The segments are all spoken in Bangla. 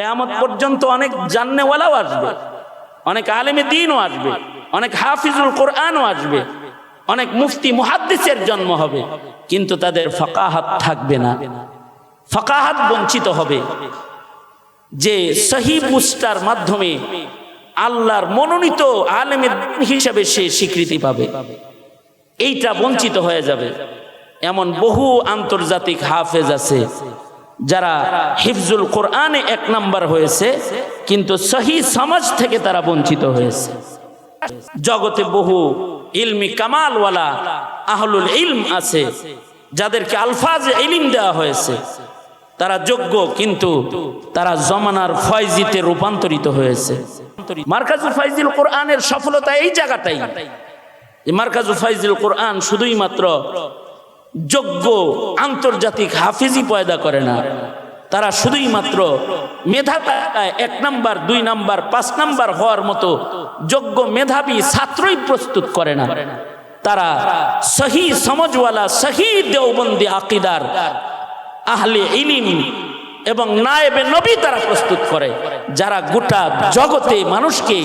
কেয়ামত পর্যন্ত অনেক জান্নেওয়ালাও আসবে, অনেক আলেমে দিনও আসবে, অনেক হাফিজুল কোরআনও আসবে, অনেক মুফতি মুহাদ্দিসের জন্ম হবে, কিন্তু তাদের ফাকাহাত থাকবে না। ফাকাহাত বঞ্চিত হবে। যে সহি পুস্টার মাধ্যমে আল্লাহর মনোনীত আলেমে হিসাবে সে স্বীকৃতি পাবে। এইটা বঞ্চিত হয়ে যাবে। এমন বহু আন্তর্জাতিক হাফেজ আছে যারা হিফজুল কোরআনে এক নাম্বার হয়েছে, কিন্তু সহি সমাজ থেকে তারা বঞ্চিত হয়েছে। জগতে বহু ইলমি কামালওয়ালা আহলুল ইলম আছে, যাদেরকে আলফাজ ইলিম দেওয়া হয়েছে। তারা যোগ্য, কিন্তু তারা জমানার ফয়জিতে রূপান্তরিত হয়েছে। মার্কাজুল ফাইজিল কোরআনের সফলতা এই জায়গাটাই। মার্কাজুল ফাইজিল কোরআন শুধুই মাত্র যোগ্য আন্তর্জাতিক হাফিজি পয়দা করে না। তারা শুধুই মাত্র মেধা তালিকায় এক নাম্বার, দুই নাম্বার, পাঁচ নাম্বার হওয়ার মতো যোগ্য মেধাবী ছাত্রই প্রস্তুত করে না। তারা সহি সমজওয়ালা, সহি দেওবন্দি আকিদার আহলে ইলিম এবং নায়েবে নবী তারা প্রস্তুত করে, যারা গোটা জগতে মানুষকে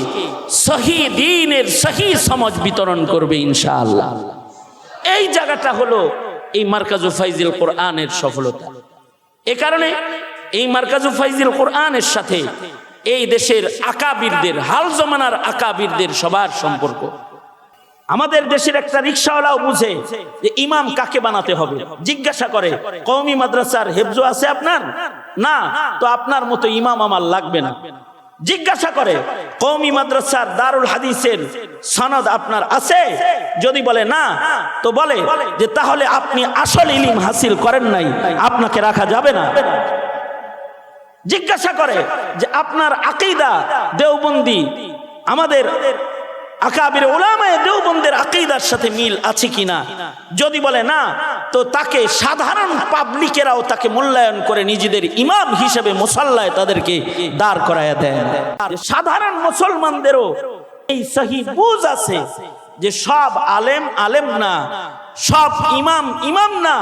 সহি দিনের সহি সমাজ বিতরণ করবে ইনশাআল্লাহ। এই জায়গাটা হলো এই মার্কাজু ফাইজিল কোরআনের সফলতা। এ কারণে এই মার্কাজু ফাইজিল কোরআনের সাথে এই দেশের আকাবিরদের, হাল জমানার আকাবিরদের সবার সম্পর্ক। আমাদের দেশের একটা রিক্সাওয়ালাও বুঝে যে ইমাম কাকে বানাতে হবে। জিজ্ঞাসা করে, কওমি মাদ্রাসার হেফজো আছে আপনার? না। তো আপনার মতো ইমাম আমার লাগবে না। জিজ্ঞাসা করে কৌমি মাদ্রাসার দারুল হাদিসের সনদ আপনার আছে? যদি বলে, না, তো বলে যে, তাহলে আপনি আসল ইলিম হাসিল করেন নাই, আপনাকে রাখা যাবে না। জিজ্ঞাসা করে যে, আপনার আকিদা দেওবন্দি আমাদের আকাবির ওলামায় দেওবন্দের আকিদার সাথে মিল আছে কিনা? যদি বলে না, তো তাকে সাধারণ পাবলিকেরাও তাকে মূল্যায়ন করে নিজেদের ইমাম হিসেবে মুসাল্লায় তাদেরকে দাঁড় করায় দেয় আর সাধারণ মুসলমানদেরও এই সহি বুঝ আছে যে সব আলেম আলেম না, সব ইমাম ইমাম না,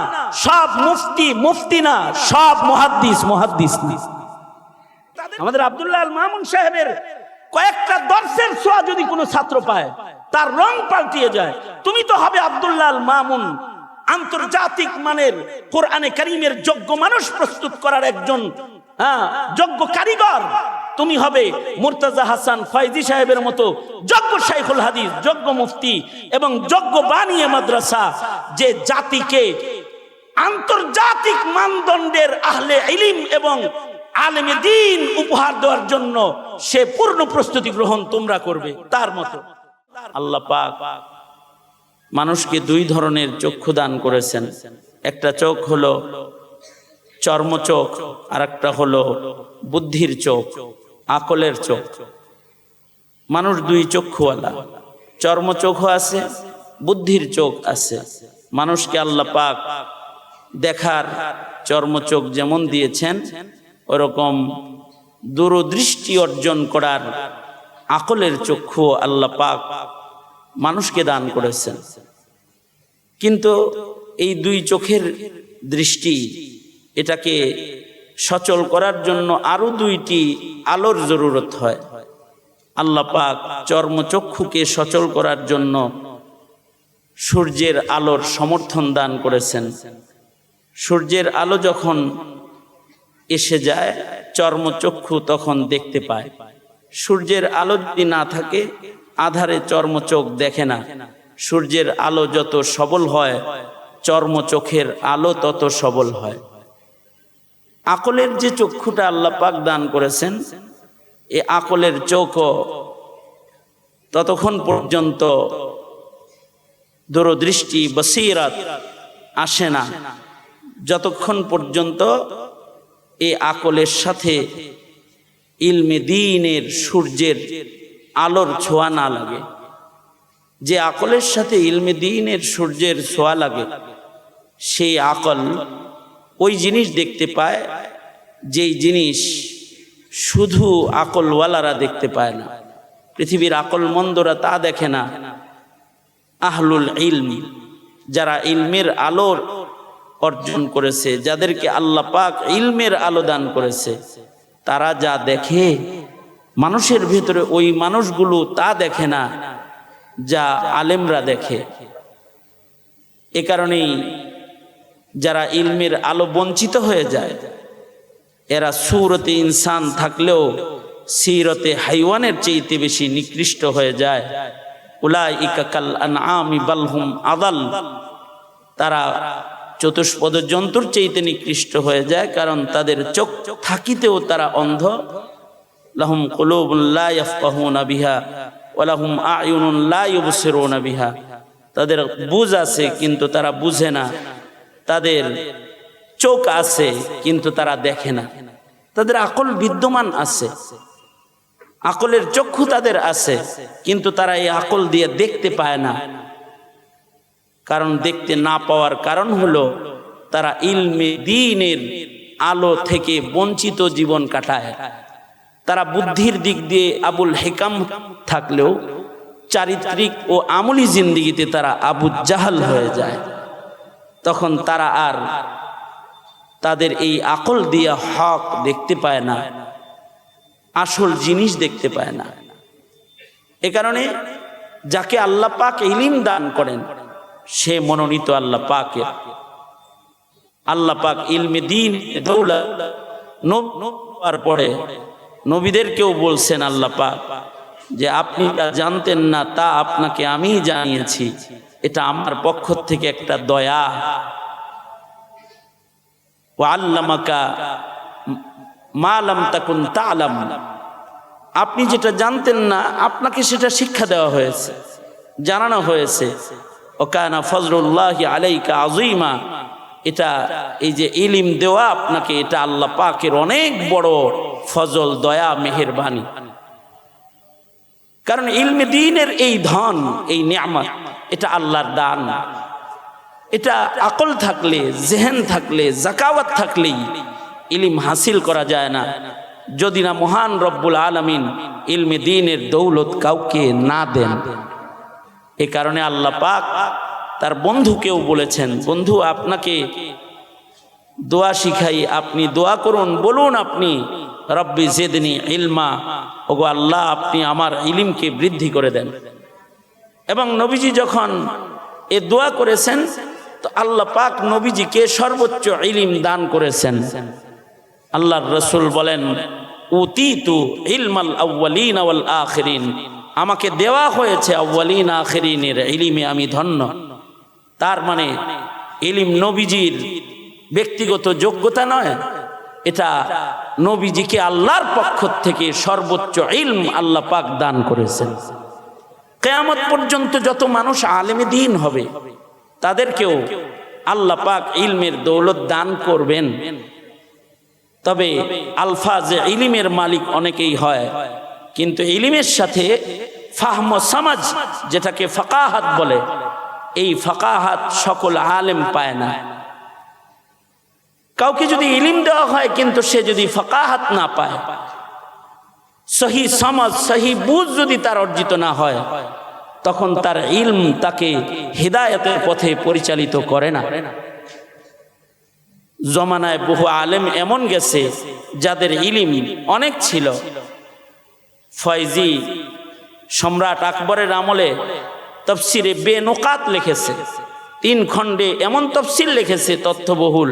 সব মুফতি মুফতি না, সব মুহাদ্দিস মুহাদ্দিস না। আমাদের আব্দুল্লাহ আল মামুন সাহেবের কয়েকটা দর্শের ছোঁয়া যদি কোনো ছাত্র পায়, তার রং পাল্টিয়ে যায়। তুমি তো হবে আব্দুল্লাহ মামুন, আন্তর্জাতিক মানের কোরআনে কারিমের যোগ্য মানুষ প্রস্তুত করার একজন হ্যাঁ যোগ্য কারিগর। তুমি হবে মুর্তাজা হাসান ফাইজি সাহেবের মতো যোগ্য শাইখুল হাদিস, যোগ্য মুফতি এবং যোগ্য বানিয়ে মাদ্রাসা যে জাতিকে আন্তর্জাতিক মানদণ্ডের আহলে ইলিম এবং আলেমে দিন উপহার দেওয়ার জন্য সে পূর্ণ প্রস্তুতি গ্রহণ তোমরা করবে, তার মতো। আল্লাহ পাক মানুষকে দুই ধরনের চক্ষু দান করেছেন। একটা চোখ হলো চর্ম চোখ আর একটা হলো বুদ্ধির চোখ, আকলের চোখ। মানুষ দুই চক্ষুওয়ালা, চর্ম চোখও আছে, বুদ্ধির চোখ আছে। মানুষকে আল্লাহ পাক দেখার চর্ম চোখ যেমন দিয়েছেন ওরকম দূরদৃষ্টি অর্জন করার আকলের চক্ষু আল্লাহ পাক মানুষকে দান করেছেন। কিন্তু এই দুই চোখের দৃষ্টি এটাকে সচল করার জন্য আরও দুইটি আলোর জরুরত হয়। আল্লাহ পাক চর্মচক্ষুকে সচল করার জন্য সূর্যের আলোর সমর্থন দান করেছেন। সূর্যের আলো যখন এসে যায়, চর্মচক্ষু তখন দেখতে পায়। সূর্যের আলো যদি না থাকে, আধারে চর্মচোখ দেখে না। সূর্যের আলো যত সবল হয়, চর্মচোখের আলো তত সবল হয়। আকলের যে চক্ষুটা আল্লাহ পাক দান করেছেন, এ আকলের চোখও ততক্ষণ পর্যন্ত দূরদৃষ্টি, বসিরাত আসে না। যতক্ষণ পর্যন্ত এ আকলের সাথে ইলমে দিনের সূর্যের আলোর ছোঁয়া না লাগে। যে আকলের সাথে ইলমে দিনের সূর্যের ছোঁয়া লাগে, সেই আকল ওই জিনিস দেখতে পায় যেই জিনিস শুধু আকলওয়ালারা দেখতে পায় না। পৃথিবীর আকল মন্দরা তা দেখে না। আহলুল ইলম, যারা ইলমের আলোর অর্জন করেছে, যাদেরকে আল্লাহ পাক ইলমের আলো দান করেছে, তারা যা দেখে, মানুষের ভেতরে ওই মানুষগুলো তা দেখে না, যা আলেমরা দেখে। এ কারণেই যারা ইলমের আলো বঞ্চিত হয়ে যায়, এরা সুরতে ইনসান থাকলেও সিরতে হাইওয়ানের চেয়েতে বেশি নিকৃষ্ট হয়ে যায়। উলাই ইকাকাল আনআমি বালহুম আদাল। তারা চতুষ্পদ জন্তুর চেয়েতে নিকৃষ্ট হয়ে যায়, কারণ তাদের চোখ থাকিতেও তারা অন্ধ। লাহুম ইয়াফকাহুনা বিহা ওয়া লাহুম আয়ুনুন লা ইউবসিরুনা বিহা। তাদের বুঝ আছে, কিন্তু তারা বুঝে না। তাদের চোখ আছে, কিন্তু তারা দেখে না। তাদের আকল বিদ্যমান আছে। আকলের চক্ষু তাদের আছে, কিন্তু তারা এই আকল দিয়ে দেখতে পায় না। কারণ দেখতে না পাওয়ার কারণ হলো তারা ইলমে দিনের আলো থেকে বঞ্চিত জীবন কাটায়। তারা বুদ্ধির দিক দিয়ে আবুল হেকাম থাকলেও চারিত্রিক ও আমলি জিন্দিগিতে তারা আবু জাহাল হয়ে যায়। তখন তারা আর তাদের এই আকল দিয়ে হক দেখতে পায় না, আসল জিনিস দেখতে পায় না। এ কারণে যাকে আল্লাহ পাক ইলিম দান করেন সে মনোনীত আল্লাহ পাকের আল্লাহ পাক ইলমে দিন, দৌলা পরে নবীদেরকেও বলছেন আল্লাহ পাক যে আপনি যা জানতেন না তা আপনাকে আমি জানিয়েছি। এটা আমার পক্ষ থেকে একটা দয়া। ও আল্লামাকা মালাম তাকুন তালাম। আপনি যেটা জানতেন না, আপনাকে সেটা শিক্ষা দেওয়া হয়েছে, জানানো হয়েছে। ওকানা ফজরুল্লাহ আলাইকা আজিমা এটা এই যে ইলিম দেওয়া আপনাকে, এটা আল্লাহ পাকের অনেক বড় ফজল, দয়া, মেহেরবানি। কারণ ইলমে দিনের এই ধন, এই নিয়ামত, এটা আল্লাহর দান। এটা আকল থাকলে, জেহেন থাকলে, জাকাওয়াত থাকলেই ইলিম হাসিল করা যায় না। যদি না মহান রব্বুল আলমিন ইলমে দিনের দৌলত কাউকে না দেন। এ কারণে আল্লাহ পাক তার বন্ধুকেও বলেছেন, বন্ধু, আপনাকে দোয়া শিখাই, আপনি দোয়া করুন, বলুন আপনি, রব্বি জেদনি ইলমা, ওগো আল্লাহ, আপনি আমার ইলিমকে বৃদ্ধি করে দেন। এবং নবীজি যখন এ দোয়া করেছেন, তো আল্লাহ পাক নবীজিকে সর্বোচ্চ ইলিম দান করেছেন। আল্লাহর রসুল বলেন উতি তু ইলমাল আউ্বালিন আওয়াল আখরিন। আমাকে দেওয়া হয়েছে আউ্বালিন আখরিনের ইলিমে আমি ধন্য। তার মানে ইলিম নবীজির ব্যক্তিগত যোগ্যতা নয়, এটা নবীজিকে আল্লাহর পক্ষ থেকে সর্বোচ্চ ইলম আল্লাহ পাক দান করেছেন। কেয়ামত পর্যন্ত যত মানুষ আলেমে দিন হবে, তাদেরকেও আল্লাহ পাক ইলমের দৌলত দান করবেন। তবে আলফাজ ইলিমের মালিক অনেকেই হয়। কিন্তু ইলিমের সাথে ফাহম সমাজ, যেটাকে ফাকাহাত বলে, এই ফাকাহাত সকল আলেম পায় না। কাউকে যদি ইলিম দেওয়া হয়, কিন্তু সে যদি ফাকাহাত না পায়, সহি সমাজ, সহি বুঝ যদি তার অর্জিত না হয়, তখন তার ইলম তাকে হৃদায়তের পথে পরিচালিত করে না। জমানায় বহু আলেম এমন গেছে, যাদের ইলিম অনেক ছিল ফয়জি সম্রাট আকবরের আমলে তফসিরে বেনকাত লিখেছে। তিন খণ্ডে এমন তফসিল লিখেছে তথ্যবহুল,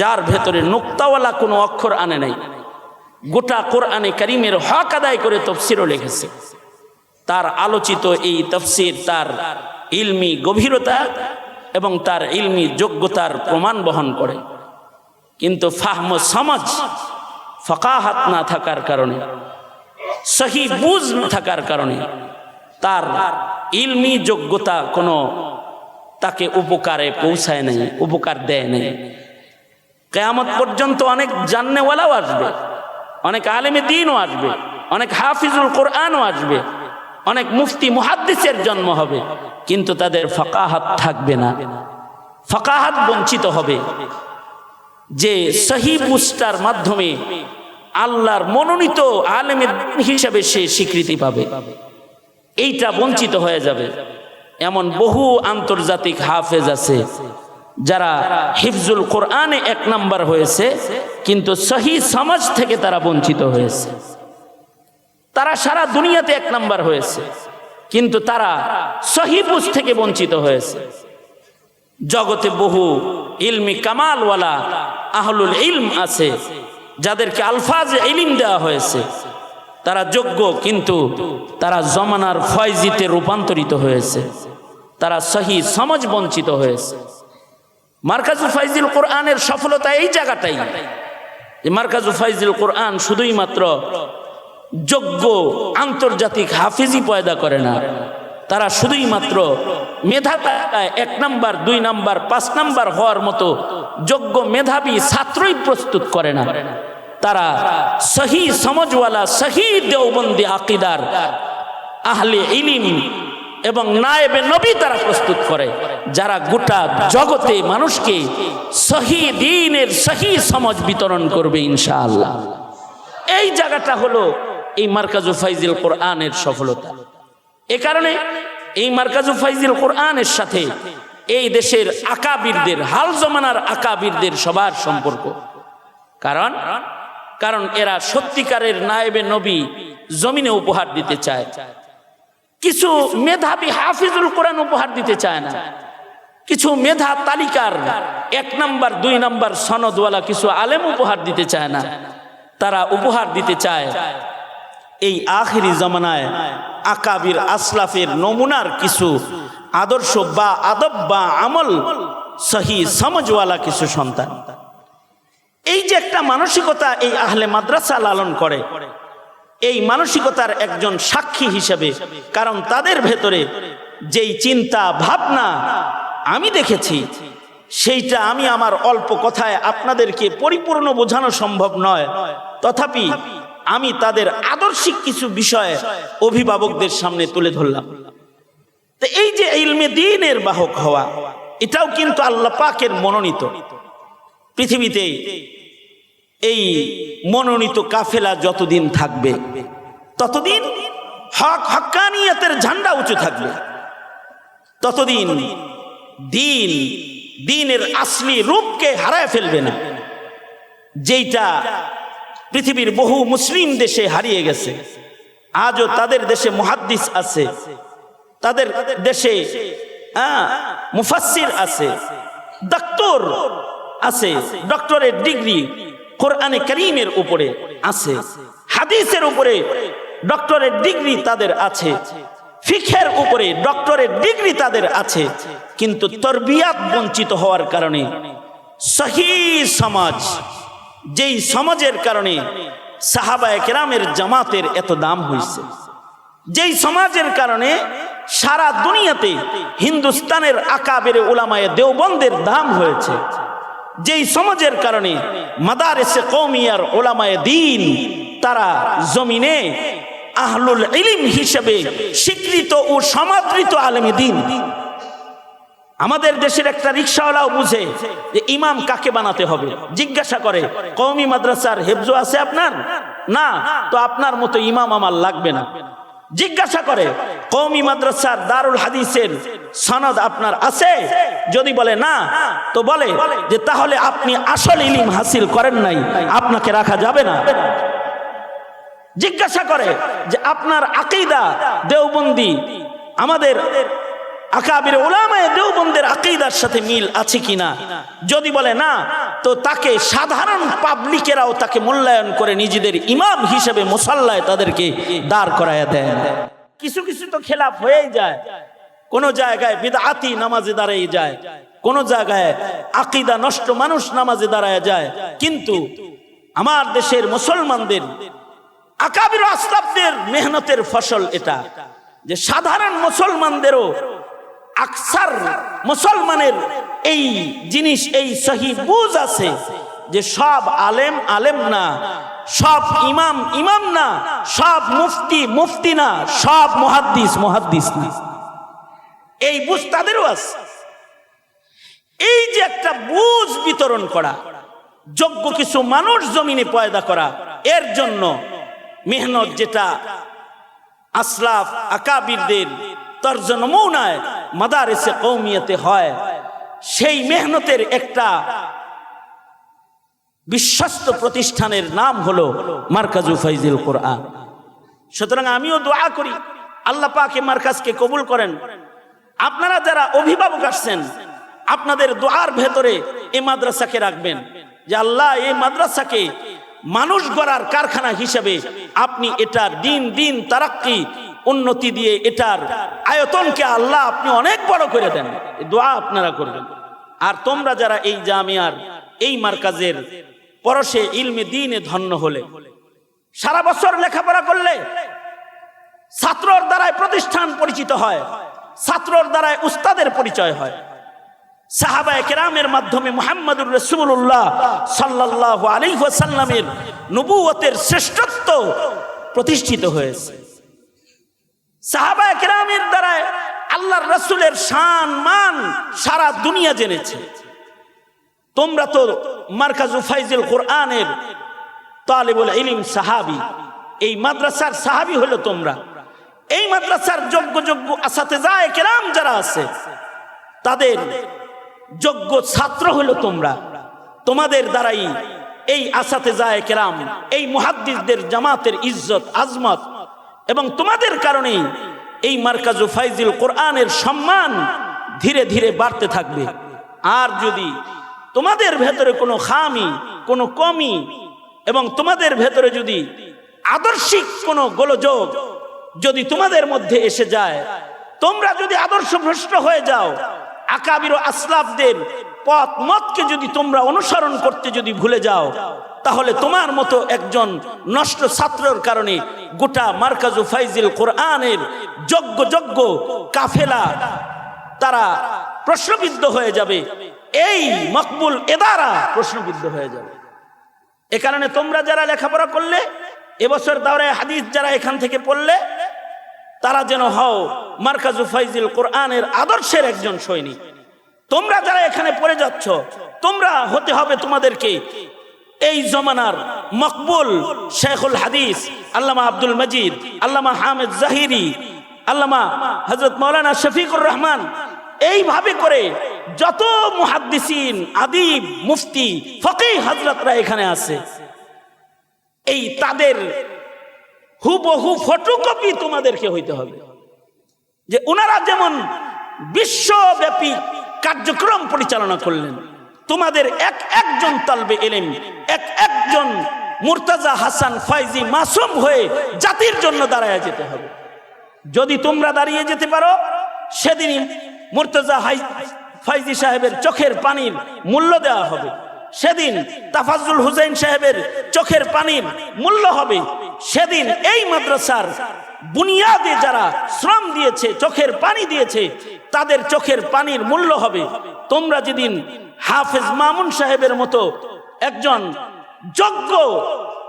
যার ভেতরে নোক্তাওয়ালা কোনো অক্ষর আনে নাই। গোটা কোরআনে করিমের হক আদায় করে তফসিরও লিখেছে। তার আলোচিত এই তফসির তার ইলমি গভীরতা এবং তার ইলমি যোগ্যতার প্রমাণ বহন করে। কিন্তু ফাহম সমাজ ফকাহাত না থাকার কারণে সহি বুঝ থাকার কারণে তার ইলমি যোগ্যতা কোনো তাকে উপকারে পৌঁছায় নাই, উপকার দেয় নাই। কেয়ামত পর্যন্ত অনেক জান্নেওয়ালাও আসবে, অনেক আলেমে দিনও আসবে, অনেক হাফিজুল কোরআনও আসবে, অনেক মুফতি মুহাদ্দিসের জন্ম হবে, কিন্তু তাদের ফকাহাত থাকবে না। ফকাহাত বঞ্চিত হবে যে সহি বুস্টার মাধ্যমে আল্লাহর মনোনীত আলেমের হিসাবে সে স্বীকৃতি পাবে। এইটা বঞ্চিত হয়ে যাবে। এমন বহু আন্তর্জাতিক হাফেজ আছে, যারা হিফজুল কোরআনে এক নাম্বার হয়েছে, কিন্তু সহি সমাজ থেকে তারা বঞ্চিত হয়েছে। তারা সারা দুনিয়াতে এক নাম্বার হয়েছে, কিন্তু তারা সহিবুজ থেকে বঞ্চিত হয়েছে। জগতে বহু ইলমি কামালওয়ালা আহলুল ইলম আছে যাদেরকে আলফাজ ইলিম দেওয়া হয়েছে, তারা যোগ্য কিন্তু তারা জমানার ফয়জিতে রূপান্তরিত হয়েছে। তারা সহি সমাজ বঞ্চিত হয়েছে। মার্কাজু ফাইজুল কোরআনের সফলতা এই জায়গাটাই। যে মার্কাজু ফাইজুল কোরআন শুধুই মাত্র যোগ্য আন্তর্জাতিক হাফিজি পয়দা করে না, তারা শুধুই মাত্র মেধা তালিকায় এক নাম্বার, দুই নাম্বার, পাঁচ নাম্বার হওয়ার মতো যোগ্য মেধাবী ছাত্রই প্রস্তুত করে না। তারা সহি সমজওয়ালা, সহি দেওবন্দি আকিদার আহলে ইলিম এবং নায়েবে নবী তারা প্রস্তুত করে, যারা গোটা জগতে মানুষকে সহি দিনের সহি সমাজ বিতরণ করবে ইনশাআল্লাহ। এই জায়গাটা হলো এই মার্কাজু ফাইজিল কোরআনের সফলতা। এ কারণে এই মার্কাজু ফাইজিল কোরআনের সাথে এই দেশের আকাবিরদের, হাল জমানার আকাবিরদের সবার সম্পর্ক। কারণ? কারণ এরা সত্যিকারের নায়েবে নবী জমিনে উপহার দিতে চায়। কিছু মেধাবী হাফিজুল কোরআন উপহার দিতে চায় না। কিছু মেধা তালিকার এক নাম্বার, দুই নাম্বার সনদওয়ালা কিছু আলেম উপহার দিতে চায় না। তারা উপহার দিতে চায় এই আখিরি জমানায় আকাবির আসলাফের নমুনার কিছু আদর্শ বা আদব বা আমল সহি সমজওয়ালা কিছু সন্তান। এই যে একটা মানসিকতা এই আহলে মাদ্রাসা লালন করে, এই মানসিকতার একজন সাক্ষী হিসেবে, কারণ তাদের ভেতরে যেই চিন্তা, ভাবনা আমি দেখেছি, সেইটা আমি আমার অল্প কথায় আপনাদেরকে পরিপূর্ণ বোঝানো সম্ভব নয়। তথাপি আমি তাদের আদর্শিক কিছু বিষয়ে অভিভাবকদের সামনে তুলে ধরলাম। তো এই যে ইলমে দিনের বাহক হওয়া, এটাও কিন্তু আল্লাহ পাকের মনোনীত। পৃথিবীতে এই মনোনীত কাফেলা যতদিন থাকবে, ততদিন হক হক্কানিয়তের ঝান্ডা উঁচু থাকবে। ততদিন দিন, দিনের আসলি রূপকে হারায় ফেলবে না। যেইটা পৃথিবীর বহু মুসলিম দেশে হারিয়ে গেছে। আজও তাদের দেশে মুহাদ্দিস আছে। তাদের দেশে মুফাসসির আছে। ডাক্তার আছে। ডক্টরের ডিগ্রি কোরআনে করিমের উপরে আছে। হাদিসের উপরে ডক্টরের ডিগ্রি তাদের আছে। ফিখের উপরে ডক্টরের ডিগ্রি তাদের আছে। কিন্তু তরবিয়াত বঞ্চিত হওয়ার কারণে সহি সমাজ যেই সমাজের কারণে সাহাবায়ে কেরামের জামাতের এত দাম হয়েছে যেই সমাজের কারণে সারা দুনিয়াতে হিন্দুস্তানের আকাবের ওলামায়ে দেওবন্দের দাম হয়েছে। যেই সমাজের কারণে মাদারেসে কৌমিয়ার ওলামায় দিন, তারা জমিনে আহলুল ইলিম হিসেবে স্বীকৃত ও সমাদৃত আলেমে দিন। আমাদের দেশের একটা রিক্সাওয়ালাও বুঝে যে ইমাম কাকে বানাতে হবে। জিজ্ঞাসা করে কৌমি মাদ্রাসার হেফজো আছে আপনার? না, তো আপনার মতো ইমাম আমার লাগবে না। জিজ্ঞাসা করে কৌমি মাদ্রাসার দারুল হাদিসের সনদ আপনার আছে? যদি বলে, না, তো বলে যে, তাহলে আপনি আসল ইলিম হাসিল করেন নাই, আপনাকে রাখা যাবে না। জিজ্ঞাসা করে যে, আপনার আকিদা দেওবন্দি আমাদের আকাবির ওলামায় দেওবন্দের আকিদার সাথে মিল আছে কিনা? যদি বলে না, তো তাকে সাধারণ পাবলিকেরাও তাকে মূল্যায়ন করে নিজেদের ইমাম হিসেবে মুসাল্লায় তাদেরকে দাঁড় করায় দেয় কিছু কিছু তো খেলাফ হয়েই যায়। কোন জায়গায় বিদাতি নামাজে দাঁড়িয়ে যায়। কোন জায়গায় আকিদা নষ্ট মানুষ নামাজে দাঁড়ায় যায়। কিন্তু আমার দেশের মুসলমানদের আকাবির আসলাফদের মেহনতের ফসল এটা যে সাধারণ মুসলমানদেরও আকসার মুসলমানের এই জিনিস, এই সহি বুঝ আছে যে সব আলেম আলেম না, সব ইমাম ইমাম না, সব মুফতি মুফতি না, সব মুহাদ্দিস মুহাদ্দিস না। এই বুঝ তাদেরও আছে। এই যে একটা বুঝ বিতরণ করা, যোগ্য কিছু মানুষ জমিনে পয়দা করা, এর জন্য মেহনত যেটা আসলাফ আকাবিরদের তর্জনমৌনায় মাদারেসে কৌমিয়তে হয়, সেই মেহনতের একটা বিশ্বস্ত প্রতিষ্ঠানের নাম হলো মার্কাজু ফাইজুল কোরআন। সুতরাং আমিও দোয়া করি, আল্লাহ পাকে মার্কাজকে কবুল করেন। আপনারা যারা অভিভাবক আসছেন, আপনাদের দোয়ার ভেতরে এই মাদ্রাসাকে রাখবেন, যে আল্লাহ এই মাদ্রাসাকে মানুষ গড়ার কারখানা হিসেবে আপনি এটার দিন দিন তারাক্কি উন্নতি দিয়ে এটার আয়তনকে আল্লাহ আপনি অনেক বড় করে দেন। দোয়া আপনারা করবেন। আর তোমরা যারা এই জামিয়ার, এই মার্কাজের পরশে ইলমে দিনে ধন্য হলে, সারা বছর লেখাপড়া করলে ছাত্রর দ্বারায় প্রতিষ্ঠান পরিচিত হয়, ছাত্রর দ্বারায় উস্তাদের পরিচয় হয়। সাহাবায়ে কেরামের মাধ্যমে মোহাম্মদুর শ্রেষ্ঠত্ব প্রতিষ্ঠিত হয়েছে। সাহাবায়ে কেরামের দ্বারাই আল্লাহর রসুলের শান, মান সারা দুনিয়া জেনেছে। তোমরা তো মার্কাজু ফাইজুল কোরআনের তালেবুল ইলিম সাহাবি। এই মাদ্রাসার সাহাবি হলো তোমরা। এই মাদ্রাসার যোগ্য যোগ্য আসাতে যায় কেরাম যারা আছে, তাদের যোগ্য ছাত্র হলো তোমরা। তোমাদের দ্বারাই এই আসাতে যায় কেরাম, এই মুহাদ্দিসদের জামাতের ইজ্জত, আজমত এবং তোমাদের কারণেই এই মার্কাজু ফাইজুল কোরআনের সম্মান ধীরে ধীরে বাড়তে থাকবে। আর যদি তোমাদের ভেতরে কোনো খামি, কোনো কমি এবং তোমাদের ভেতরে যদি আদর্শিক কোনো গোলযোগ যদি তোমাদের মধ্যে এসে যায়, তোমরা যদি আদর্শ ভ্রষ্ট হয়ে যাও, আকাবির আসলাফদের পথ মতকে যদি তোমরা অনুসরণ করতে যদি ভুলে যাও তাহলে তোমার মতো একজন নষ্ট ছাত্রর কারণে গোটা মার্কাজু ফাইজিল কোরআনের যজ্ঞ যজ্ঞ কাফেলা তারা প্রশ্নবিদ্ধ হয়ে যাবে। এই মকবুল এদারা প্রশ্নবিদ্ধ হয়ে যাবে। এ কারণে তোমরা যারা লেখাপড়া করলে, এবছর দাওরায় হাদিস যারা এখান থেকে পড়লে, তারা যেন হও মার্কাজু ফাইজিল কোরআনের আদর্শের একজন সৈনিক। তোমরা যারা এখানে পড়ে যাচ্ছ, তোমরা হতে হবে তোমাদেরকে এই জমানার মকবুল শেখুল হাদিস, আল্লামা আব্দুল মজিদ, আল্লামা হামেদ জাহিরি, আল্লামা হজরত মৌলানা শফিকুর রহমান, এইভাবে করে যত মুহাদ্দিসিন, আদিব, মুফতি ফকি হজরতরা এখানে আছে। এই তাদের হুবহু ফটোকপি তোমাদেরকে হইতে হবে। যে ওনারা যেমন বিশ্বব্যাপী কার্যক্রম পরিচালনা করলেন তোমাদের এক একজন তালবে এলেন এক একজন মুরতাজা হাসান ফাইজি মাসুম হয়ে জাতির জন্য দাঁড়ায় যেতে হবে। যদি তোমরা দাঁড়িয়ে যেতে পারো, সেদিনই মুরতাজা ফাইজি সাহেবের চোখের পানির মূল্য দেওয়া হবে। সেদিন তাফাজুল হুসাইন সাহেবের চোখের পানির মূল্য হবে। সেদিন এই মাদ্রাসার বুনিয়াদে যারা শ্রম দিয়েছে, চোখের পানি দিয়েছে, তাদের চোখের পানির মূল্য হবে। তোমরা যেদিন হাফেজ মামুন সাহেবের মতো একজন যোগ্য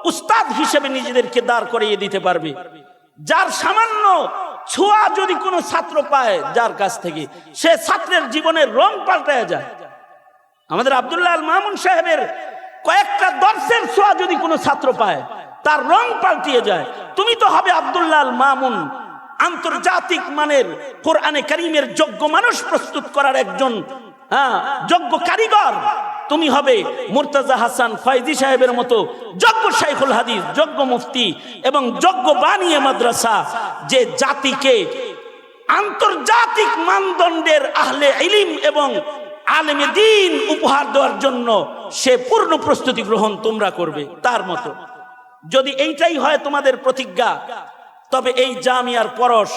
উস্তাদ হিসেবে নিজেদেরকে দাঁড় করিয়ে দিতে পারবে। যার সামান্য ছোঁয়া যদি কোনো ছাত্র পায় যার কাছ থেকে, সে ছাত্রের জীবনের রং পাল্টায় যায়। আমাদের আবদুল্লাহ মামুন সাহেবের কয়েকটা দর্শের ছোঁয়া যদি কোনো ছাত্র পায়, তার রং পাল্টিয়ে যায়। তুমি তো হবে আবদুল্লাহ মামুন আন্তর্জাতিক মানের কোরআনে করিমের যোগ্য মানুষ প্রস্তুত করার একজন হ্যাঁ যোগ্য কারিগর। তুমি হবে মুরতাজা হাসান ফাইজি সাহেবের মতো যোগ্য শাইখুল হাদিস, যোগ্য মুফতি এবং যোগ্য বানিয়ে মাদ্রাসা যে জাতিকে আন্তর্জাতিক মানদণ্ডের আহলে ইলিম এবং আলেমে দিন উপহার দেওয়ার জন্য সে পূর্ণ প্রস্তুতি গ্রহণ তোমরা করবে তার মতো। যদি এইটাই হয় তোমাদের প্রতিজ্ঞা, তবে এই জামিয়ার পরশ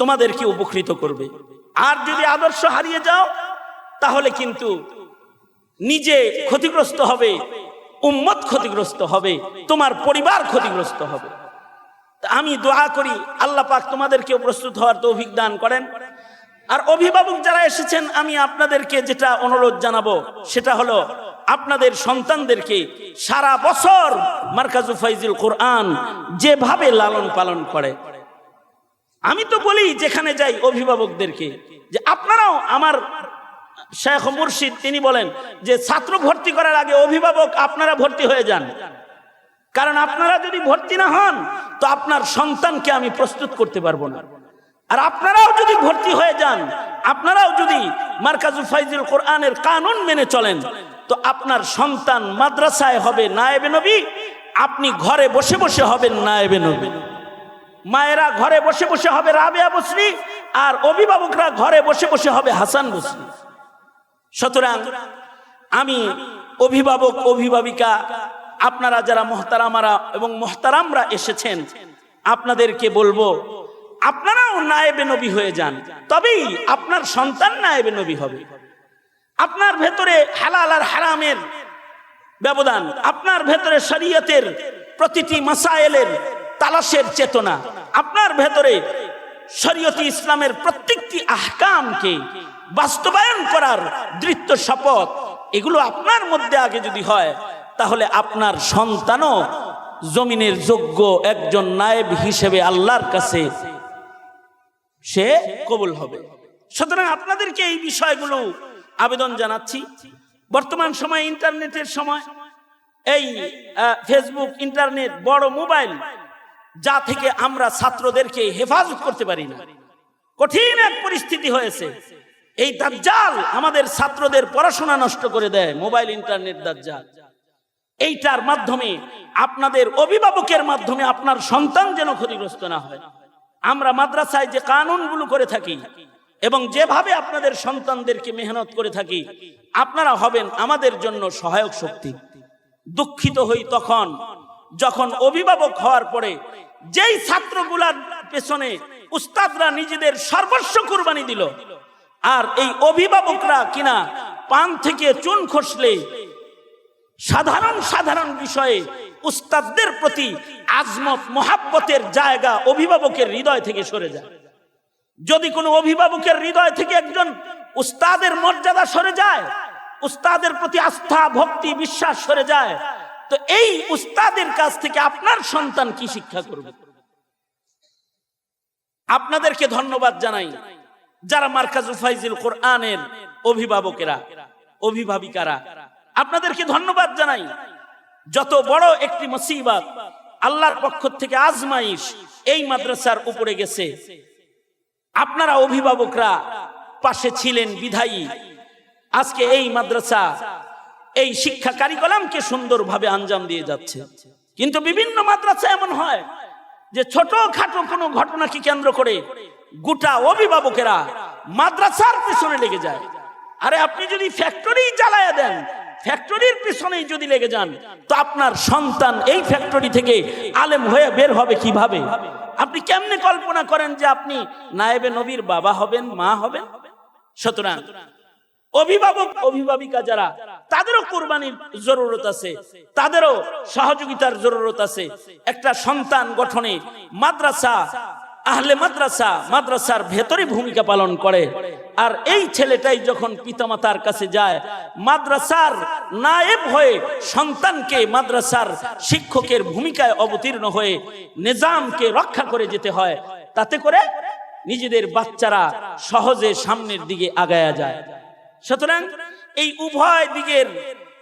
তোমাদেরকে উপকৃত করবে। আর যদি আদর্শ হারিয়ে যাও তাহলে কিন্তু নিজে ক্ষতিগ্রস্ত হবে, উম্মত ক্ষতিগ্রস্ত হবে, তোমার পরিবার ক্ষতিগ্রস্ত হবে। তা আমি দোয়া করি, আল্লাহ পাক তোমাদেরকেও প্রস্তুত হওয়ার তৌফিক দান করেন। আর অভিভাবক যারা এসেছেন, আমি আপনাদেরকে যেটা অনুরোধ জানাব, সেটা হলো আপনাদের সন্তানদেরকে সারা বছর মার্কাজু ফাইজুল কোরআন যেভাবে লালন পালন করে। আমি তো বলি যেখানে যাই অভিভাবকদেরকে, যে আপনারাও আমার শেখ মুর্শিদ, তিনি বলেন যে ছাত্র ভর্তি করার আগে অভিভাবক আপনারা ভর্তি হয়ে যান। কারণ আপনারা যদি ভর্তি না হন, তো আপনার সন্তানকে আমি প্রস্তুত করতে পারব না। আর আপনারাও যদি ভর্তি হয়ে যান, আপনারাও যদি মার্কাজুল ফাইজুল কোরআনের কানুন মেনে চলেন, তো আপনার সন্তান মাদ্রাসায় হবে নায়েবে নবী, আপনি ঘরে বসে বসে হবেন নায়েবে নবী। মায়েরা ঘরে বসে বসে হবে রাবেয়া বসরি, আর অভিভাবকরা ঘরে বসে বসে হবে হাসান বসরি। সুতরাং আমি অভিভাবক, অভিভাবিকা, আপনারা যারা মহতারামারা এবং মহতারামরা এসেছেন, আপনাদেরকে বলব, আপনারাও নায়েবে নবী হয়ে যান, তবেই আপনার সন্তান নায়েবে নবী হবে। আপনার ভেতরে হালাল আর হারামের ব্যবধান, আপনার ভেতরে শরীয়তের প্রতিটি মাসায়েলের তালাশের চেতনা, আপনার ভেতরে শরীয়তি ইসলামের প্রত্যেকটি আহকামকে বাস্তবায়ন করার দৃত্য শপথ, এগুলো আপনার মধ্যে আগে যদি হয়, তাহলে আপনার সন্তানও জমিনের যোগ্য একজন নায়েব হিসেবে আল্লাহর কাছে সে কবুল হবে। সুতরাং আপনাদেরকে এই বিষয়গুলো আবেদন জানাচ্ছি। বর্তমান সময় ইন্টারনেটের সময়, এই ফেসবুক, ইন্টারনেট, বড় মোবাইল, যা থেকে আমরা ছাত্রদেরকে হেফাজত করতে পারি না। কঠিন এক পরিস্থিতি হয়েছে। এই দাজ্জাল আমাদের ছাত্রদের পড়াশোনা নষ্ট করে দেয়, মোবাইল, ইন্টারনেট দাজ্জাল। এইটার মাধ্যমে আপনাদের অভিভাবকের মাধ্যমে আপনার সন্তান যেন ক্ষতিগ্রস্ত না হয়। আমরা মাদ্রাসায় যে কানুনগুলো করে থাকি এবং যেভাবে আপনাদের সন্তানদেরকে মেহনত করে থাকি, আপনারা হবেন আমাদের জন্য সহায়ক শক্তি। দুঃখিত হই তখন যখন অভিভাবক হওয়ার পরে যেই ছাত্রগুলার পেছনে উস্তাদরা নিজেদের সর্বস্ব কুরবানি দিল আর এই অভিভাবকরা কিনা পান থেকে চুন খসলে সাধারণ সাধারণ বিষয়ে উস্তাদদের প্রতি আজমত, মোহাব্বতের জায়গা অভিভাবকের হৃদয় থেকে সরে যায়। যদি কোনো অভিভাবকের হৃদয় থেকে একজন উস্তাদের মর্যাদা সরে যায়, উস্তাদের প্রতি আস্থা, ভক্তি, বিশ্বাস সরে যায়, তো এই উস্তাদের কাছ থেকে আপনার সন্তান কি শিক্ষা করবে? আপনাদেরকে ধন্যবাদ জানাই। যারা মার্কাজুল ফাইজুল কোরআনের অভিভাবকেরা, অভিভাবিকারা, আপনাদেরকে ধন্যবাদ জানাই। যত বড় একটি মুসিবত আল্লাহর পক্ষ থেকে আজমাইশ এই মাদ্রাসার উপরে গেছে। আপনারা অভিভাবকরা পাশে ছিলেন বিধায়ী। আজকে এই মাদ্রাসা এই শিক্ষা কারিকলামকে সুন্দরভাবে আঞ্জাম দিয়ে যাচ্ছে। কিন্তু বিভিন্ন মাদ্রাসা এমন হয় যে ছোট খাটো কোনো ঘটনাকে কেন্দ্র করে গোটা অভিভাবকেরা মাদ্রাসার পিছনে লেগে যায়। আরে আপনি যদি ফ্যাক্টরি জ্বালায়া দেন ফ্যাক্টরির পিছনেই যদি লেগে যান, তো আপনার সন্তান এই ফ্যাক্টরি থেকে আলেম হয়ে বের হবে কীভাবে? আপনি কেমনে কল্পনা করেন যে আপনি নায়েবে নবীর বাবা হবেন, মা হবেন? সুতরাং অভিভাবক, অভিভাবিকা যারা, তাদেরও কোরবানির জরুরত আছে, তাদেরও সহযোগিতার জরুরত আছে। একটা সন্তান গঠনে মাদ্রাসা আহলে মাদ্রাসা মাদ্রাসার ভেতরে ভূমিকা পালন করে। আর এই ছেলেটাই যখন পিতামাতার কাছে যায়, মাদ্রাসার নায়েব হয়ে সন্তানকে মাদ্রাসার শিক্ষকের ভূমিকায় অবতীর্ণ হয়ে নিজামকে রক্ষা করে যেতে হয়, তাতে করে নিজেদের বাচ্চারা সহজে সামনের দিকে আগায়া যায়। সুতরাং এই উভয় দিকের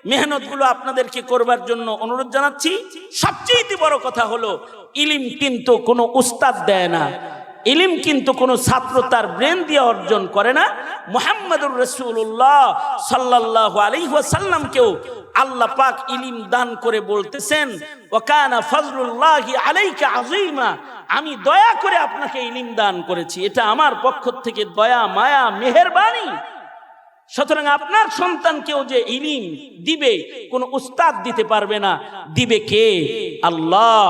মেহনতগুলো আপনাদেরকে করবার জন্য অনুরোধ জানাচ্ছি। সবচেয়ে বড় কথা হলো, ইলিম কিন্তু কোনো উস্তাদ দেয় না। ইলিম কিন্তু কোনো ছাত্র তার ব্রেন দিয়ে অর্জন করে না। মোহাম্মদুর রসুল্লাহ সাল্লাহ আলহাসাল্লামকেও আল্লাহ পাক ইলিম দান করে বলতেছেন ওকানা ফজলুল্লাহ আলাইকা আজিমা আমি দয়া করে আপনাকে ইলিম দান করেছি। এটা আমার পক্ষ থেকে দয়া, মায়া, মেহেরবানি। সুতরাং আপনার সন্তানকেও যে ইলিম দিবে, কোন উস্তাদ দিতে পারবে না। দিবে কে? আল্লাহ।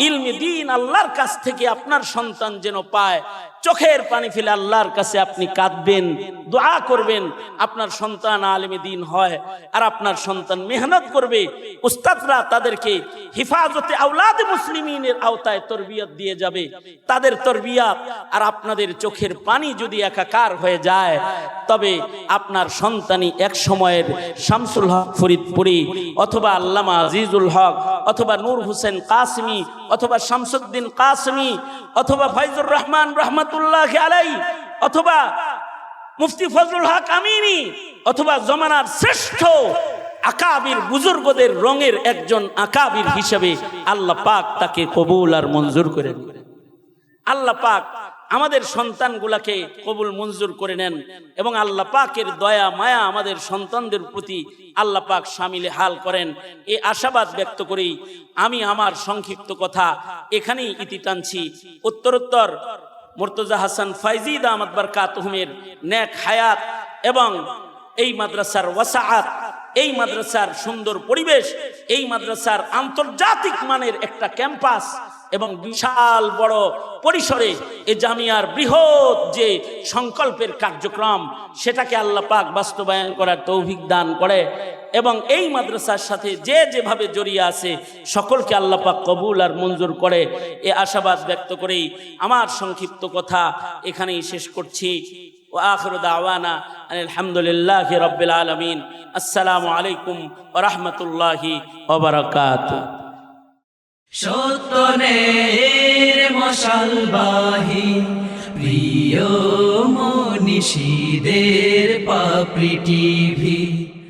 ইলমি দিন আল্লাহর কাছ থেকে আপনার সন্তান যেন পায়। চোখের পানি ফেলে আল্লাহর কাছে আপনি কাঁদবেন, দোয়া করবেন, আপনার সন্তান আলেমে দিন হয় আর আপনার সন্তান মেহনত করবে। উস্তাদরা তাদেরকে হিফাজতে আউলাদ মুসলিমিনের আওতায় তরবিয়ত দিয়ে যাবে। তাদের তরবিয়াত আর আপনাদের চোখের পানি যদি একাকার হয়ে যায়, তবে আপনার সন্তানই এক সময়ের শামসুল হক ফরিদপুরি অথবা আল্লামা আজিজুল হক অথবা নূর হোসেন কাসমি অথবা শামসুদ্দিন কাসমি অথবা ফৈজুর রহমান রহমতুল্লাহ আলাই অথবা মুফতি ফজলুল হক আমিনী, অথবা জমানার শ্রেষ্ঠ আকাবির বুজুর্গদের রঙের একজন আকাবির হিসেবে আল্লাহ পাক তাকে কবুল আর মঞ্জুর করে আল্লাহ পাক আমাদের সন্তানগুলাকে কবুল মঞ্জুর করে নেন এবং আল্লাহ পাকের দয়া, মায়া আমাদের সন্তানদের প্রতি আল্লাহ পাক সামিলে হাল করেন। এ আশাবাদ ব্যক্ত করেই আমি আমার সংক্ষিপ্ত কথা এখানেই ইতি টানছি। উত্তরোত্তর মুর্তজা হাসান ফাইজিদ আহমদ বারকাতহুমের ন্যাক হায়াত এবং এই মাদ্রাসার ওয়াসাআত, এই মাদ্রাসার সুন্দর পরিবেশ, এই মাদ্রাসার আন্তর্জাতিক মানের একটা ক্যাম্পাস এবং বিশাল বড় পরিসরে এ জামিয়ার বৃহৎ যে সংকল্পের কার্যক্রম, সেটাকে আল্লাহ পাক বাস্তবায়ন করার তৌভিক দান করে এবং এই মাদ্রাসার সাথে যে যেভাবে জড়িয়ে আছে, সকলকে আল্লাহ পাক কবুল আর মঞ্জুর করে। এ আশাবাদ ব্যক্ত করেই আমার সংক্ষিপ্ত কথা এখানেই শেষ করছি। ও আখর আলহামদুলিল্লাহ রবিল আলমিন। আসসালামু আলাইকুম ও রহমতুল্লাহি ওবরাকাত সত্যনের মশালবাহী প্রিয় মনীষীদের পাপড়ি টিভি।